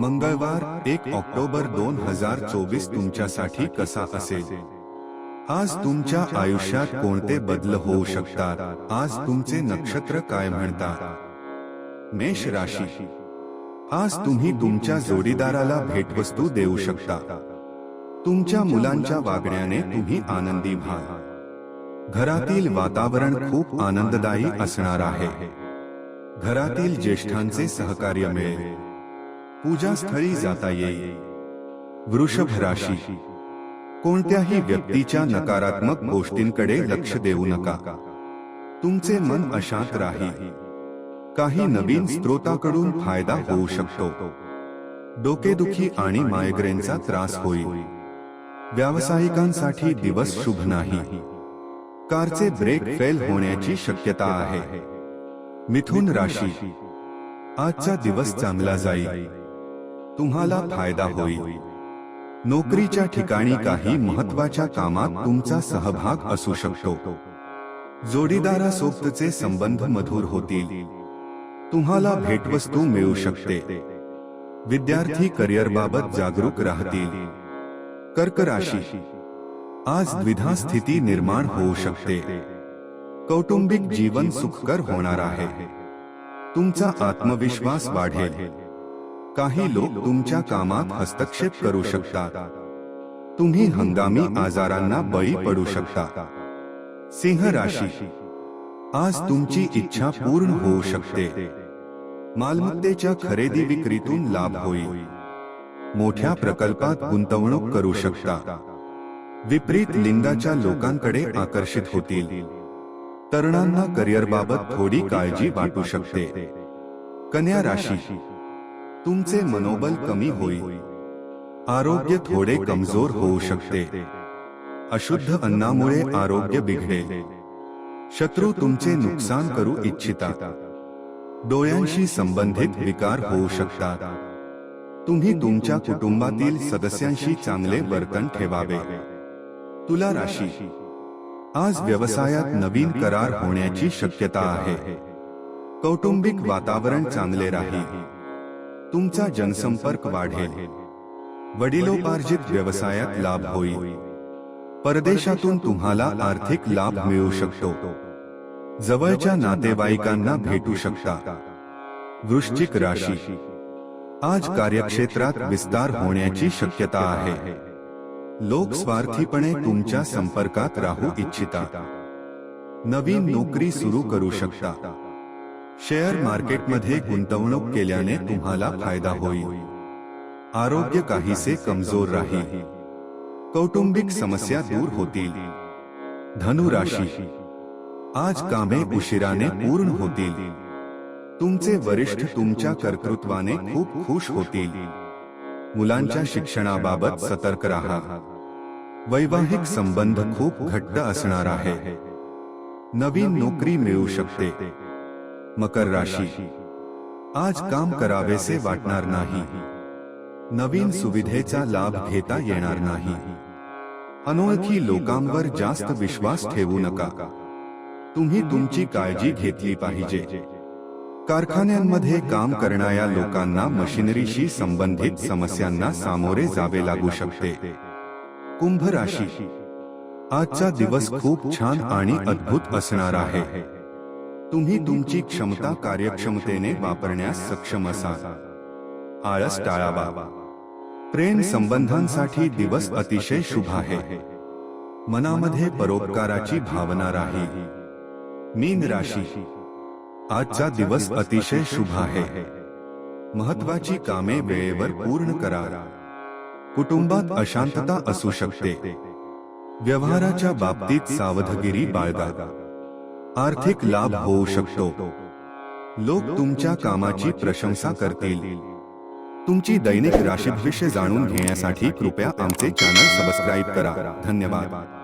मंगळवार, एक ऑक्टोबर दोन हज़ार चोवीस तुमच्यासाठी कसा असेल? आज तुमच्या आयुष्यात कोणते बदल होऊ शकतात? आज तुमचे नक्षत्र काय मेष राशी. आज तुम्ही तुमच्या जोडीदाराला भेटवस्तू देऊ शकता. तुमच्या मुलांच्या वागण्याने तुम्ही आनंदी व्हाल. घरातील वातावरण खूप आनंददायी असणार आहे. घरातील ज्येष्ठांचे सहकार्य मिळेल. पूजास्थळी जाता येईल. वृषभ राशी. कोणत्याही व्यक्तीच्या नकारात्मक गोष्टींकडे लक्ष देऊ नका. तुमचे मन अशांत राहील. काही नवीन स्त्रोताकडून फायदा होऊ शकतो. डोकेदुखी आणि मायग्रेनचा त्रास होईल. व्यावसायिकांसाठी दिवस शुभ नाही. कारचे ब्रेक फेल होण्याची शक्यता आहे. मिथुन राशी. आजचा दिवस चांगला जाईल. तुम्हाला फायदा होईल. नोकरीच्या ठिकाणी काही महत्त्वाच्या कामात तुमचा सहभाग असू शकतो. जोडीदारासोबतचे संबंध मधुर होतील. तुम्हाला भेटवस्तू मिळू शकते. विद्यार्थी करिअर बाबत जागरूक राहतील. कर्क राशी. आज द्विधा स्थिती निर्माण होऊ शकते. कौटुंबिक जीवन सुखकर होणार आहे. तुमचा आत्मविश्वास वाढेल. काही लोक तुमच्या कामात हस्तक्षेप करू शकतात. तुम्ही हंगामी आजारांना बळी पडू शकता. सिंह राशी. आज तुमची इच्छा पूर्ण होऊ शकते. मालमत्तेच्या खरेदी विक्रीतून लाभ होईल. मोठ्या प्रकल्पात गुंतवणूक करू शकता. विपरीत लिंगाच्या लोकांकडे आकर्षित होतील. तरुणांना करिअर बाबत थोडी काळजी वाटू शकते. कन्या राशी. तुमचे मनोबल कमी होईल आरोग्य थोडे कमज़ोर होऊ शकते अशुद्ध अन्नामुळे आरोग्य बिघडेल। शत्रू तुमचे नुकसान करू इच्छितात डोळ्यांशी संबंधित विकार होऊ शकतात। तुम्ही तुमच्या कुटुंबातील सदस्यांशी चांगले वर्तन ठेवावे। तुला राशी। आज व्यवसायात नवीन करार होण्याची शक्यता आहे। कौटुंबिक वातावरण चांगले राहील। तुमचा जनसंपर्क वाढेल. वडिलोपार्जित व्यवसायात लाभ होईल. परदेशातून तुम्हाला आर्थिक लाभ मिळू शकतो. जवळच्या नातेवाईकांना भेटू शकता. वृश्चिक राशी. आज कार्यक्षेत्रात विस्तार होण्याची शक्यता आहे. लोक स्वार्थीपणे तुमच्या संपर्कात राहू इच्छितात. नवीन नोकरी सुरू करू शकता. शेअर मार्केटमध्ये गुंतवणूक केल्याने तुम्हाला फ़ायदा होईल. आरोग्य काहीसे कमज़ोर राहील. कौटुंबिक समस्या दूर होतील. धनु राशी. आज कामे उशिराने पूर्ण होतील. तुमचे वरिष्ठ तुमच्या कर्तृत्वाने खूप खुश होतील. मुलांच्या शिक्षणाबाबत सतर्क राहा. वैवाहिक संबंध खूप घट्ट असणार आहे. नवीन नोकरी मिळू शकते. मकर राशी। आज काम करावेसे वाटणार नाही। नवीन सुविधेचा लाभ घेता येणार नाही। अनोळखी लोकांवर जास्त विश्वास ठेवू नका। तुम्ही तुमची काळजी घेतली पाहिजे। कारखान्यांमध्ये काम करणाऱ्या लोकांना मशिनरीशी संबंधित समस्यांना सामोरे जावे लागू शकते। कुंभ राशी आजचा दिवस खूप छान आणि अद्भुत असणार आहे। तुम्ही तुमची क्षमता कार्यक्षमतेने वापरण्यास सक्षम असाल. आळस टाळावा. प्रेम संबंधांसाठी दिवस अतिशय शुभ आहे. मनामध्ये परोपकाराची भावना राहील मीन राशी. आजचा दिवस अतिशय शुभ आहे. महत्वाची कामे वेळेवर पूर्ण करा. कुटुंबात अशांतता असू शकते. व्यवहाराच्या बाबतीत सावधगिरी बाळगा. आर्थिक लाभ हो शकतो. लोक तुमच्या कामाची प्रशंसा करतील. तुमची दैनिक राशीभविष्य जाणून घेण्यासाठी कृपया आमचे चॅनल सबस्क्राईब करा. धन्यवाद.